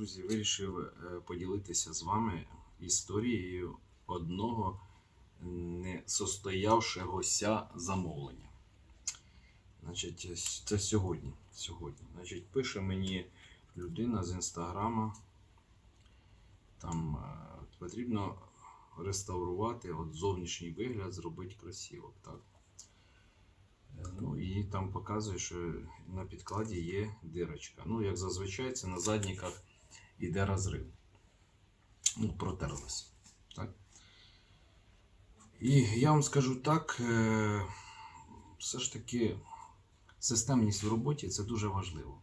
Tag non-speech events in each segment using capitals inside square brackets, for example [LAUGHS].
друзі, вирішив е, поділитися з вами історією одного несостоявшогося замовлення. Значить, це сьогодні. сьогодні. Значить, пише мені людина з інстаграма. Там е, потрібно реставрувати от зовнішній вигляд, зробити красиво. Так? Ну і там показує, що на підкладі є дирочка. Ну, як зазвичай, це на задніках іде розрив. Ну, протерлось. Так? І я вам скажу так, е, все ж таки, системність в роботі це дуже важливо.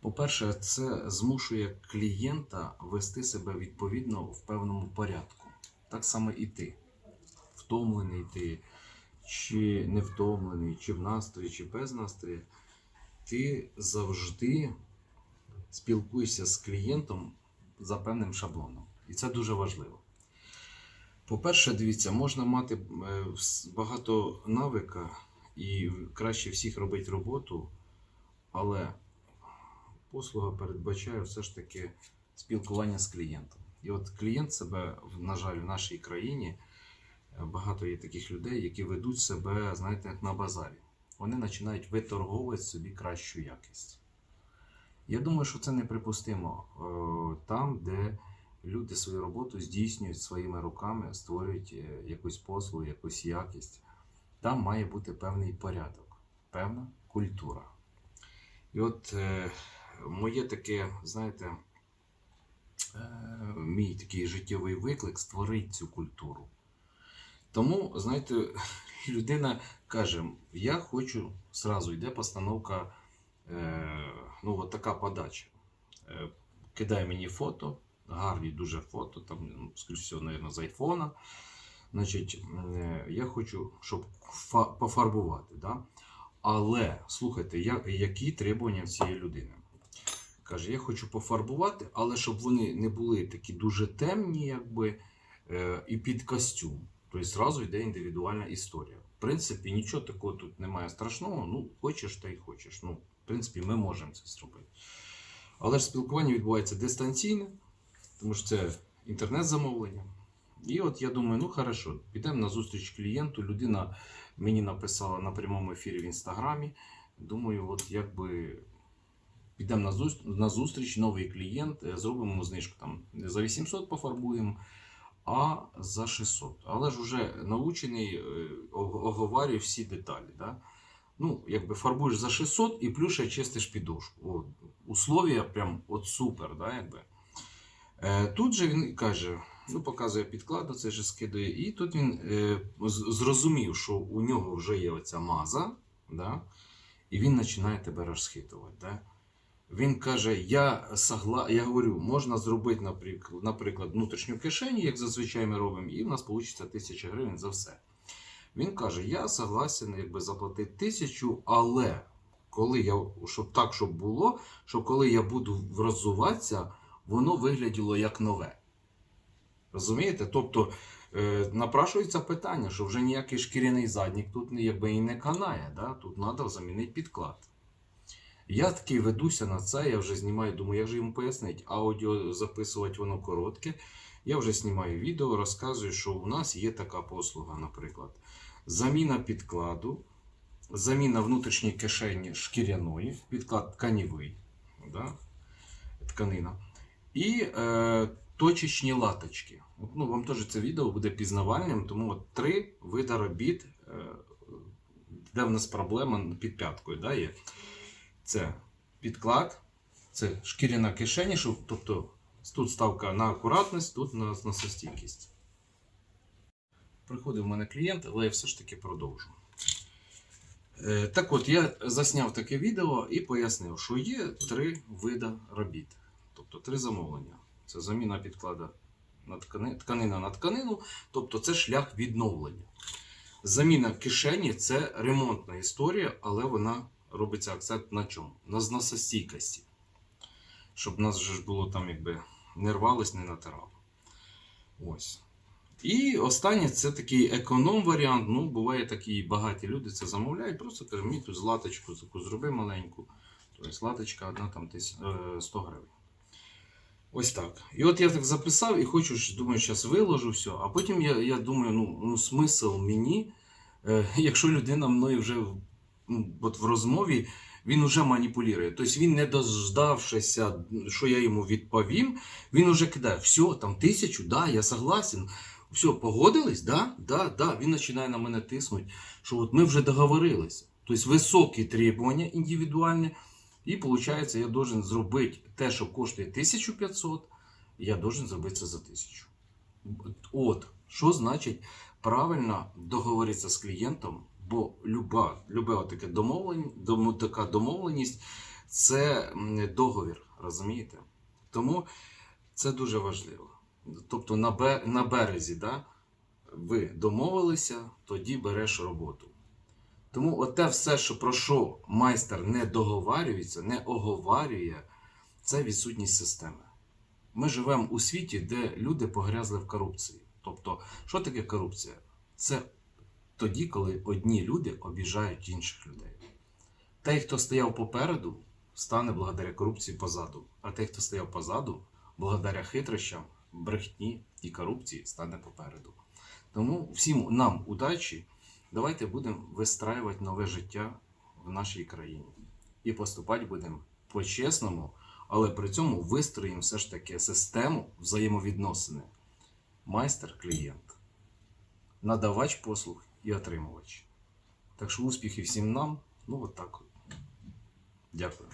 По-перше, це змушує клієнта вести себе відповідно в певному порядку. Так само і ти. Втомлений ти, чи не втомлений, чи в настрої, чи без настрою, ти завжди спілкуєшся з клієнтом за певним шаблоном. І це дуже важливо. По-перше, дивіться, можна мати е, багато навика і краще всіх робити роботу, але послуга передбачає все ж таки спілкування з клієнтом. І от клієнт себе, на жаль, в нашій країні е, багато є таких людей, які ведуть себе, знаєте, як на базарі. Вони починають виторговувати собі кращу якість. Я думаю, що це неприпустимо е, там, де люди свою роботу здійснюють своїми руками, створюють е, якусь послугу, якусь якість. Там має бути певний порядок, певна культура. І от е, моє таке, знаєте, мій такий життєвий виклик створити цю культуру. Тому, знаєте, [LAUGHS] людина каже: я хочу, зразу йде постановка, ну, от така подача. Е, кидає мені фото, гарні дуже фото, там, ну, скоріш всього, мабуть, з айфона. Значить, е, я хочу, щоб пофарбувати. Да? Але слухайте, я, які требування цієї людини? Каже, я хочу пофарбувати, але щоб вони не були такі дуже темні, якби, е, і під костюм. Тобто зразу йде індивідуальна історія. В принципі, нічого такого тут немає страшного. Ну, хочеш та й хочеш. Ну, принципі, ми можемо це зробити. Але ж спілкування відбувається дистанційне, тому що це інтернет-замовлення. І от я думаю, ну хорошо, підемо на зустріч клієнту. Людина мені написала на прямому ефірі в інстаграмі. Думаю, от якби підемо на зустріч, новий клієнт, е, зробимо знижку там за 800 пофарбуємо, а за 600. Але ж вже научений, е, всі деталі. Да? Ну, якби фарбуєш за 600 і плюс ще чистиш підошву. О, условія прям от супер, да, якби. Е, тут же він каже, ну, показує підкладу, це же скидає, і тут він е, зрозумів, що у нього вже є оця маза, да, і він починає тебе розхитувати. Да. Він каже: я согла... я говорю, можна зробити, наприклад, наприклад, внутрішню кишеню, як зазвичай ми робимо, і в нас вийде тисяча гривень за все. Він каже: Я согласен якби заплатити тисячу, але коли я, щоб так, щоб було, що коли я буду роззуватися, воно вигляділо як нове. Розумієте? Тобто е, напрашується питання, що вже ніякий шкіряний заднік тут якби і не канає. Да? Тут треба замінити підклад. Я такий ведуся на це, я вже знімаю, думаю, як же йому пояснити. Аудіо записувати воно коротке. Я вже знімаю відео, розказую, що у нас є така послуга, наприклад. Заміна підкладу, заміна внутрішньої кишені шкіряної, підклад тканівий, да? тканина. І е, точечні латочки. Ну, вам теж це відео буде пізнавальним, тому от три види робіт, е, де в нас проблема під п'яткою да, є. Це підклад, це шкіряна кишені, щоб, тобто тут ставка на акуратність, тут на носостійкість. Приходив в мене клієнт, але я все ж таки продовжу. Е, Так от, я засняв таке відео і пояснив, що є три види робіт, тобто три замовлення. Це заміна підклада на ткани, тканина на тканину, тобто це шлях відновлення. Заміна кишені це ремонтна історія, але вона робиться акцент на чому? На зносостійкості. Щоб нас вже ж було там, якби не рвалось, не натирало. Ось. І останнє це такий економ-варіант. Ну, буває такі багаті люди це замовляють. Просто кажуть, мені тут златочку таку зроби маленьку. Тобто латочка одна там тис- е, 100 гривень. Ось так. І от я так записав і хочу, думаю, зараз виложу все. А потім я, я думаю, ну, ну смисл мені, е, [LAUGHS] якщо людина мною вже от в розмові, він уже маніпулює. Тобто він, не дождавшися, що я йому відповім, він уже кидає, все, там тисячу, да, я согласен. Все, погодились? Да? Да, да. Він починає на мене тиснути, що от ми вже договорилися. Тобто високі требування індивідуальні, і виходить, я должен зробити те, що коштує 1500, я должен зробити це за 1000. От, що значить правильно договоритися з клієнтом, бо люба, люба таке домовлення, дому- така домовленість це договір, розумієте? Тому це дуже важливо. Тобто на, бе- на березі, да, ви домовилися, тоді береш роботу. Тому оте все, що про що майстер не договарюється, не оговарює, це відсутність системи. Ми живемо у світі, де люди погрязли в корупції. Тобто, що таке корупція? Це тоді, коли одні люди обіжають інших людей. Той, хто стояв попереду, стане благодаря корупції позаду. А той, хто стояв позаду, благодаря хитрощам, брехні і корупції, стане попереду. Тому всім нам удачі. Давайте будемо вистраювати нове життя в нашій країні. І поступати будемо по-чесному, але при цьому вистроїмо все ж таки систему взаємовідносини. Майстер-клієнт, надавач послуг і отримувач. Так що успіхів всім нам. Ну, от так. Дякую.